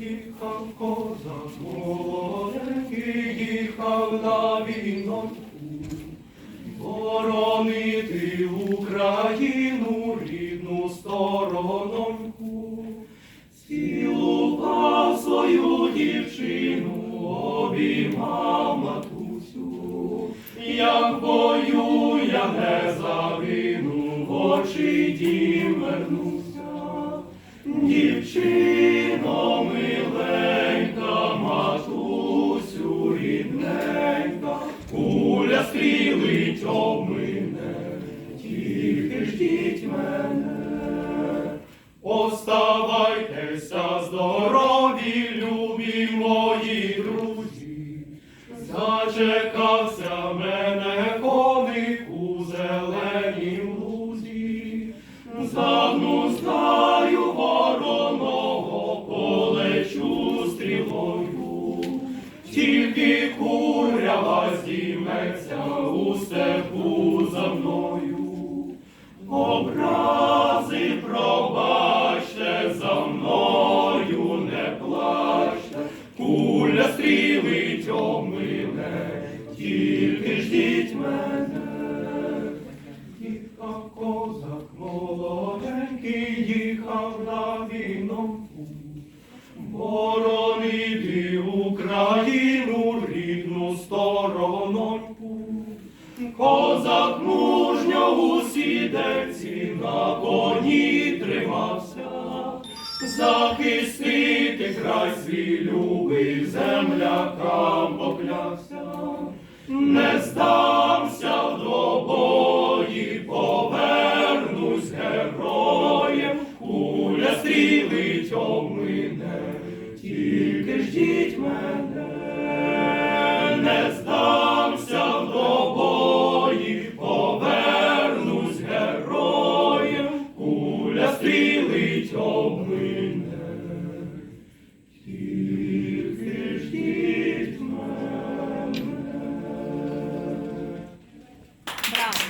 Їхав козак молоденький, їхав на війноньку, боронити Україну, рідну сторононьку. Цілував свою дівчину, обіймав матусю, як бою я не загину, в очі дім вернуся. Дівчино куля стрілить об мене, тільки ждіть мене. Оставайтеся здорові, любі мої друзі, зачекався мене зійметься у степу за мною. Образи пробачте за мною не плачте, куля стрілить мене, тільки ждіть мене. Їхав козак молоденький, їхав на війнонку, Козак мужньо у сідельці на коні тримався, захистити край свій любий землякам поклявся, не здамся в двобої, повернусь героєм, куля стрілить об мене, тільки ждіть мене.